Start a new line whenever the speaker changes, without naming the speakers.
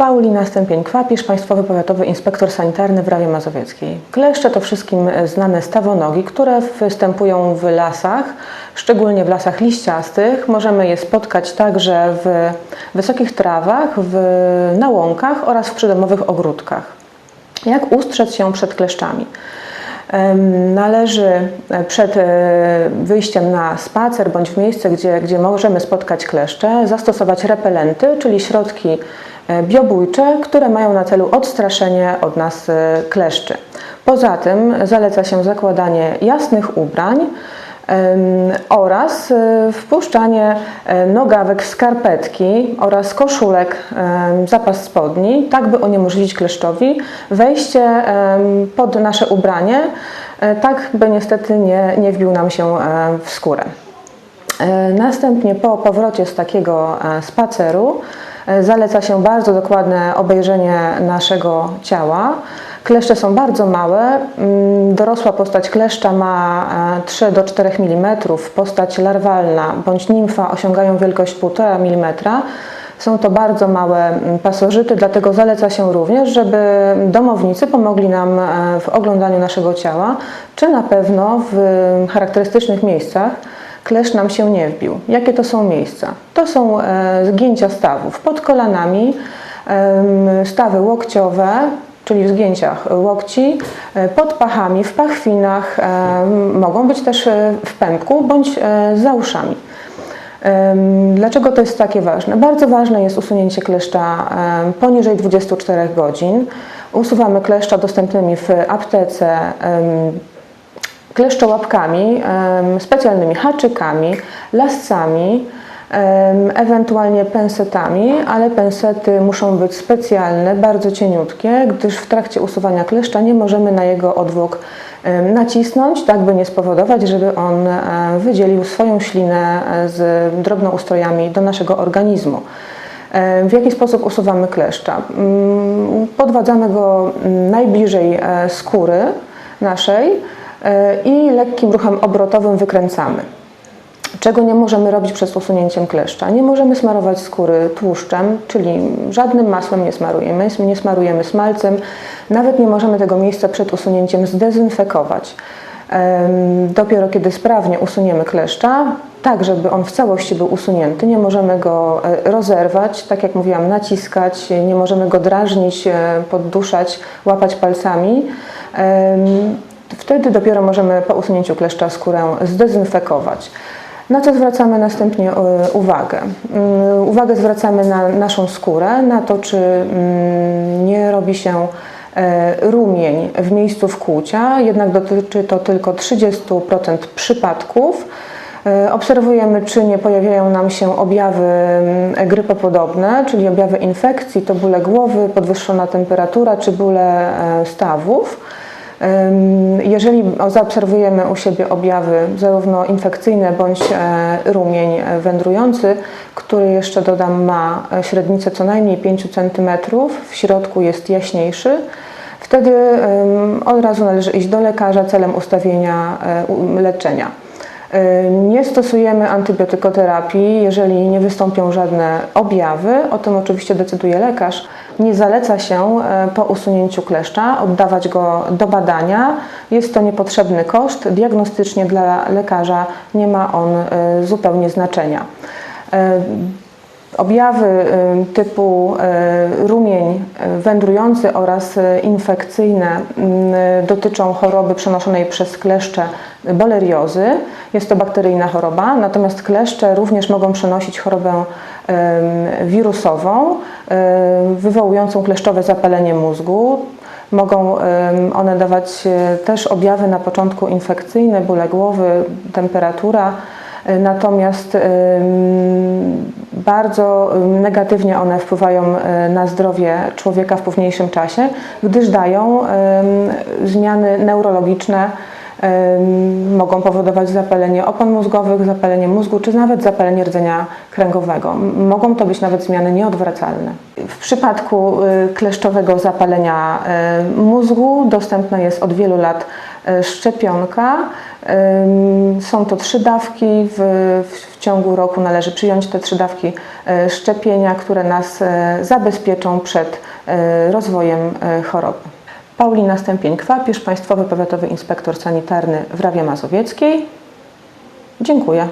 Paulina Stępień-Kwapisz, Państwowy Powiatowy Inspektor Sanitarny w Rawie Mazowieckiej. Kleszcze to wszystkim znane stawonogi, które występują w lasach, szczególnie w lasach liściastych. Możemy je spotkać także w wysokich trawach, w, na łąkach oraz w przydomowych ogródkach. Jak ustrzec się przed kleszczami? Należy e, przed e, wyjściem na spacer bądź w miejsce, gdzie, gdzie możemy spotkać kleszcze, zastosować repelenty, czyli środki biobójcze, które mają na celu odstraszenie od nas e, kleszczy. Poza tym zaleca się zakładanie jasnych ubrań oraz e, wpuszczanie e, nogawek, skarpetki oraz koszulek, zapas spodni, tak by uniemożliwić kleszczowi wejście pod nasze ubranie, e, tak by niestety nie, nie wbił nam się e, w skórę. E, Następnie po powrocie z takiego e, spaceru e, zaleca się bardzo dokładne obejrzenie naszego ciała. Kleszcze są bardzo małe. Mm, Dorosła postać kleszcza ma e, 3 do 4 mm, postać larwalna bądź nimfa osiągają wielkość 1,5 mm. Są to bardzo małe mm, pasożyty, dlatego zaleca się również, żeby domownicy pomogli nam e, w oglądaniu naszego ciała, czy na pewno w charakterystycznych miejscach klesz nam się nie wbił. Jakie to są miejsca? To są e, zgięcia stawów pod kolanami, stawy łokciowe, czyli w zgięciach łokci, e, pod pachami, w pachwinach, mogą być też e, w pępku bądź za uszami. Dlaczego to jest takie ważne? Bardzo ważne jest usunięcie kleszcza poniżej 24 godzin. Usuwamy kleszcza dostępnymi w aptece kleszczołapkami, specjalnymi haczykami, lascami, ewentualnie pensetami, ale pensety muszą być specjalne, bardzo cieniutkie, gdyż w trakcie usuwania kleszcza nie możemy na jego odwłok nacisnąć, tak by nie spowodować, żeby on wydzielił swoją ślinę e, z drobnoustrojami do naszego organizmu. E, W jaki sposób usuwamy kleszcza? Mm, Podwadzamy go mm, najbliżej e, skóry naszej i lekkim ruchem obrotowym wykręcamy. Czego nie możemy robić przed usunięciem kleszcza? Nie możemy smarować skóry tłuszczem, czyli żadnym masłem nie smarujemy, nie smarujemy smalcem, nawet nie możemy tego miejsca przed usunięciem zdezynfekować. Dopiero kiedy sprawnie usuniemy kleszcza, tak żeby on w całości był usunięty, nie możemy go e, rozerwać, tak jak mówiłam, naciskać, nie możemy go drażnić, e, podduszać, łapać palcami. Wtedy dopiero możemy po usunięciu kleszcza skórę zdezynfekować. Na co zwracamy następnie e, uwagę? Mm, Uwagę zwracamy na naszą skórę, na to, czy mm, nie robi się e, rumień w miejscu wkłucia, jednak dotyczy to tylko 30% przypadków. E, Obserwujemy, czy nie pojawiają nam się objawy mm, grypopodobne, czyli objawy infekcji, to bóle głowy, podwyższona temperatura czy bóle stawów. Jeżeli zaobserwujemy u siebie objawy zarówno infekcyjne bądź e, rumień wędrujący, który jeszcze dodam ma e, średnicę co najmniej 5 cm, w środku jest jaśniejszy, wtedy od razu należy iść do lekarza celem ustawienia e, leczenia. Y, Nie stosujemy antybiotykoterapii, jeżeli nie wystąpią żadne objawy. O tym oczywiście decyduje lekarz. Nie zaleca się e, po usunięciu kleszcza oddawać go do badania. Jest to niepotrzebny koszt. Diagnostycznie dla lekarza nie ma on e, zupełnie znaczenia. Objawy y, typu y, rumień y, wędrujący oraz infekcyjne dotyczą choroby przenoszonej przez kleszcze boleriozy. Jest to bakteryjna choroba, natomiast kleszcze również mogą przenosić chorobę wirusową wywołującą kleszczowe zapalenie mózgu. Mogą one dawać też objawy na początku infekcyjne, bóle głowy, temperatura. Natomiast bardzo ym, negatywnie one wpływają y, na zdrowie człowieka w późniejszym czasie, gdyż dają zmiany neurologiczne, mogą powodować zapalenie opon mózgowych, zapalenie mózgu, czy nawet zapalenie rdzenia kręgowego. Mogą to być nawet zmiany nieodwracalne. W przypadku y, kleszczowego zapalenia y, mózgu dostępne jest od wielu lat szczepionka. Ym, Są to trzy dawki. W, w ciągu roku należy przyjąć te trzy dawki e, szczepienia, które nas e, zabezpieczą przed e, rozwojem e, choroby. Paulina Stępień-Kwapierz, Państwowy Powiatowy Inspektor Sanitarny w Rawie Mazowieckiej. Dziękuję.